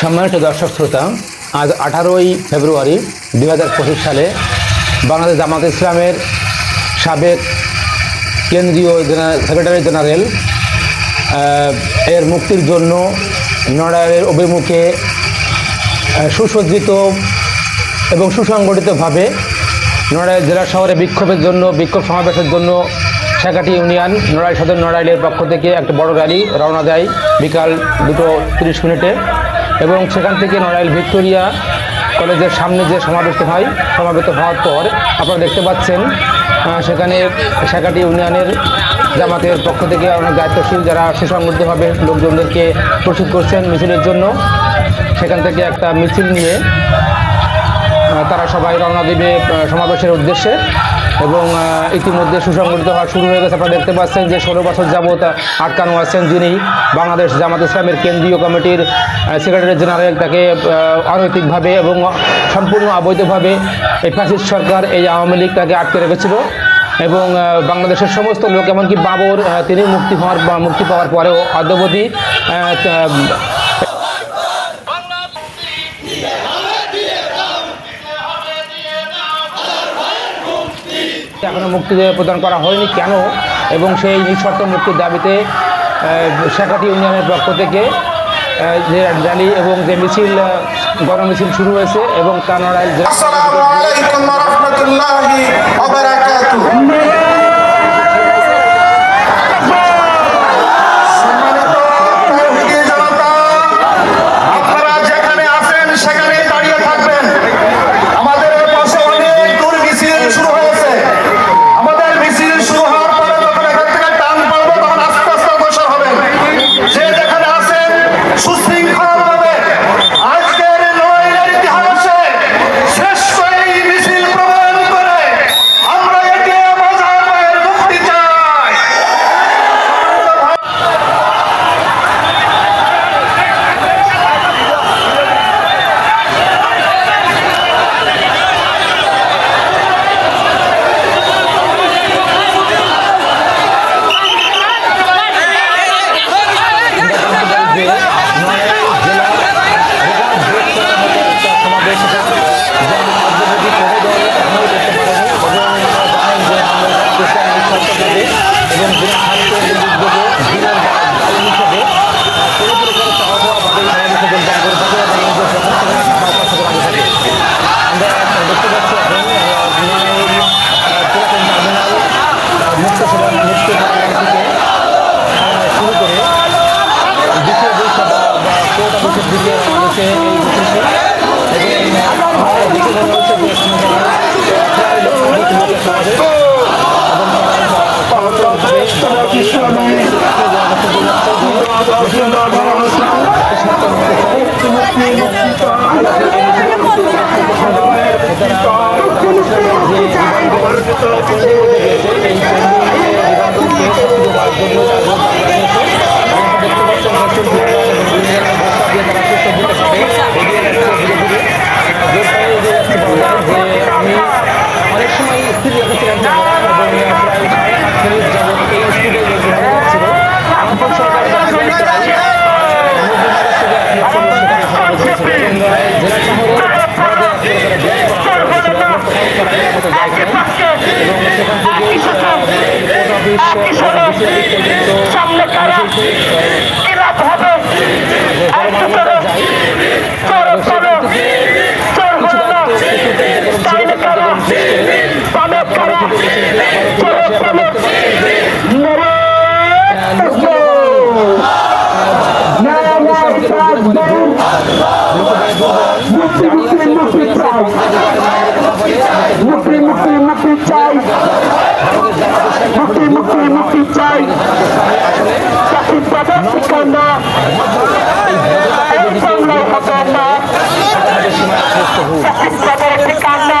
সম্মানিত দর্শক শ্রোতা, আজ আঠারোই ফেব্রুয়ারি দুই হাজার পঁচিশ সালে বাংলাদেশ জামাত ইসলামের সাবেক কেন্দ্রীয় সেক্রেটারি জেনারেল এর মুক্তির জন্য নড়াইলের অভিমুখে সুসজ্জিত এবং সুসংগঠিতভাবে নড়াইল জেলা শহরে বিক্ষোভের জন্য, বিক্ষোভ সমাবেশের জন্য শেখাটি ইউনিয়ন নড়াইল সদর নড়াইলের পক্ষ থেকে একটা বড় র্যালি রওনা দেয় বিকাল দুটো তিরিশ মিনিটে। এবং সেখান থেকে নড়াইল ভিক্টোরিয়া কলেজের সামনে যে সমাবেশ হয়, সমাবেত হওয়ার পর আপনারা দেখতে পাচ্ছেন সেখানে শেখাটি ইউনিয়নের জামাতের পক্ষ থেকে অনেক দায়িত্বশীল যারা সুসংগঠিতভাবে লোকজনদেরকে প্রস্তুত করছেন মিছিলের জন্য। সেখান থেকে একটা মিছিল নিয়ে তারা সবাই রওনা দেবে সমাবেশের উদ্দেশ্যে। এবং ইতিমধ্যে সুসংগঠিত হওয়া শুরু হয়ে গেছে। আপনারা দেখতে পাচ্ছেন যে ষোলো বছর যাবৎ আটকানো আছেন যিনি বাংলাদেশ জামাত ইসলামের কেন্দ্রীয় কমিটির সেক্রেটারি জেনারেল। তাকে অনৈতিকভাবে এবং সম্পূর্ণ অবৈধভাবে এই ফ্যাসিস্ট সরকার, এই আওয়ামী লীগ তাকে আটকে রেখেছিল। এবং বাংলাদেশের সমস্ত লোক, এমনকি বাবর তিনি মুক্তি হওয়ার মুক্তি পাওয়ার পরেও অদ্যবধি আহ, তা- এখনও মুক্তি প্রদান করা হয়নি। কেন? এবং সেই নিঃশর্ত মুক্তির দাবিতে শেখাটি ইউনিয়নের পক্ষ থেকে যে র্যালি এবং যে মিছিল গণ মিছিল শুরু হয়েছে এবং কানাডায় অফিসের দিকে রয়েছে এই মিছিলটি এবং মুক্তি মুক্তি মুক্তি চাই মুক্তি মুক্তি মুক্তি চাই চাকরি পাঠার ঠিকানা এই বাংলার হবে না চাকরি পাঠার ঠিকানা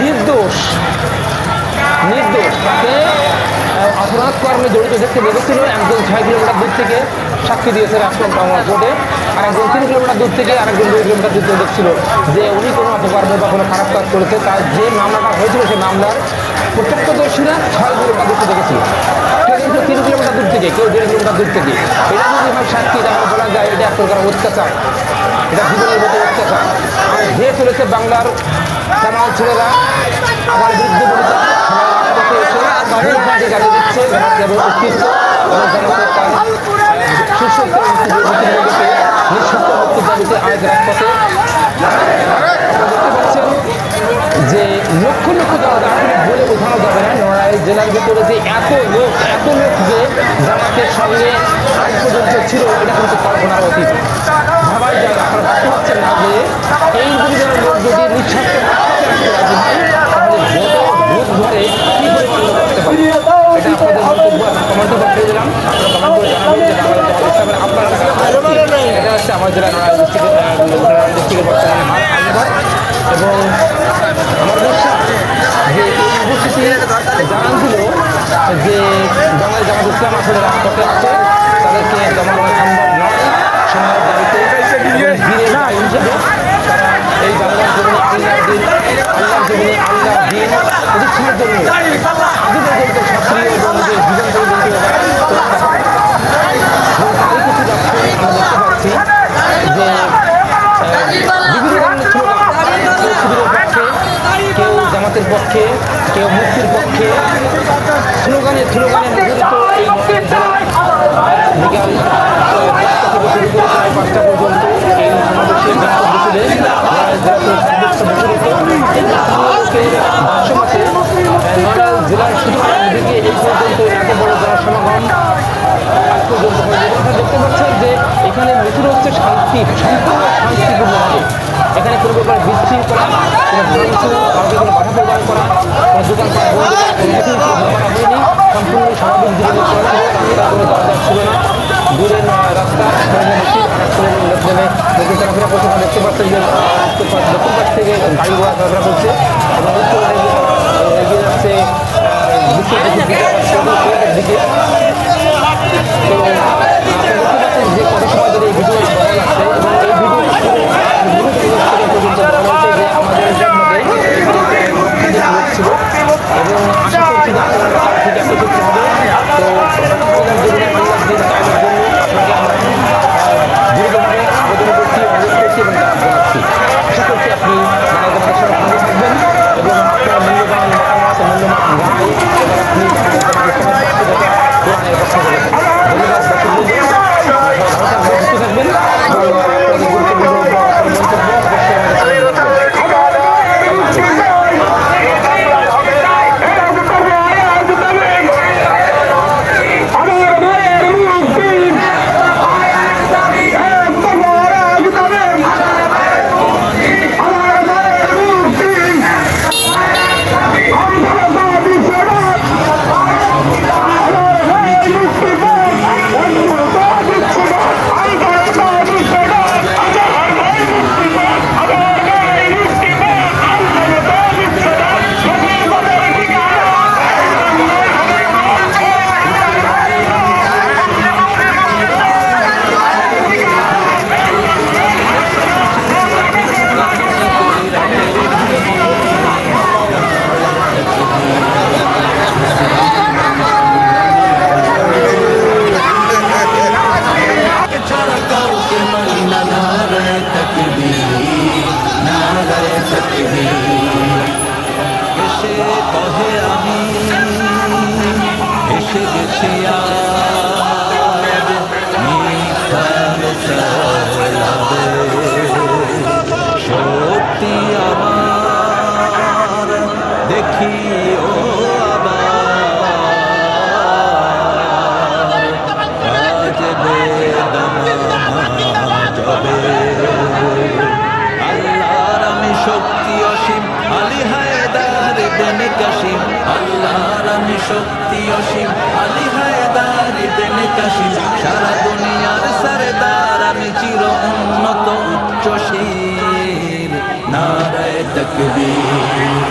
নির্দোষ। নির্দোষ। তাকে অপরাধ কর্মে জড়িত দেখতে লেগেছিল একজন ছয় কিলোমিটার দূর থেকে সাক্ষী দিয়েছে রাজপথ কোর্টে আর একজন তিন কিলোমিটার দূর থেকে আরেকজন দুই কিলোমিটার দূর থেকে দেখছিল যে উনি কোনো অপকর্ম বা কোনো খারাপ কাজ করেছে। তার যে মামলাটা হয়েছিল, সেই মামলার প্রত্যক্ষদর্শীরা ছয় কিলোমিটার দূর থেকে দেখেছিল। কেউ তিন কিলোমিটার দূর থেকে, কেউ দেড় কিলোমিটার দূর থেকে। এটা যদি হয় সাক্ষী, তাহলে বলা যায় এটা এক প্রকার অত্যাচার। এটা জীবনের মতো অত্যাচার। আর যে চলেছে বাংলার জামাল ছেলেরা আমার গাড়ি যে লক্ষ লক্ষ জনতা বলে বোঝানো যাবে না নড়াই জেলার ভিতরে যে এত লোক এত লোক যে জামাতের সঙ্গে আজ পর্যন্ত ছিল এটা কিন্তু কল্পনার অতীত ভাবাই যায় আপনারা ভাবতে পারছেন না যে এই নিঃস্বার্থ রাজনীতি হয় তাহলে যত ভোট ধরে কি কমেন্টে পাঠিয়ে দিলাম আপনারা কমেন্ট হচ্ছে আমার জেলা নড়াইল ডিস্ট্রিক্টের ডিস্ট্রিক্টের এবং আমার যে উপস্থিতি জানানছিল যে বাংলাদেশ জামাত ইসলাম আসলে রাজপথে তাদেরকে জমানো সম্ভব নয় সময়ের দাবিতে এই বাংলার আল্লাহর জমিনে আল্লাহর দিন প্রতিষ্ঠানের জন্য আজও পর্যন্ত সক্রিয় এবং নিজের জীবন পরিবর্তন এবং তারই কিছু লক্ষণ আমরা দেখতে পাচ্ছি যে আহ, বিভিন্ন ধরনের স্লোগান কেউ শিবিরের পক্ষে কেউ জামাতের পক্ষে কেউ মুক্তির পক্ষে স্লোগানে স্লোগানে মুখরিত এই বিকাল আহ, পাঁচটা থেকে শুরু করে প্রায় পাঁচটা পর্যন্ত এই সমাবেশের নড়াইল জেলার শুধু দিকে এই এত বড় জনসমাগম দেখতে পাচ্ছেন যে এখানে মিছিল হচ্ছে শান্তি এখানে কোনো প্রকার বিশৃঙ্খলা কোনো প্রদান করা সম্পূর্ণ স্বাভাবিক জীবনে চলা কোনো দরজা না দূরের রাস্তা দেখতে পাচ্ছেন যে গাড়ি ঘোড়া চলাফেরা করছে এবং উত্তর এগিয়ে যাচ্ছে যে কত সময় ধরে এই ভিডিও বলা এবং এই ভিডিও শক্তি অসীম। আলী হায়দার বেনে অসীম সারা দুনিয়ার সরদার, আমি চির উন্নত, উচ্চশীল। নারায় তকবীর।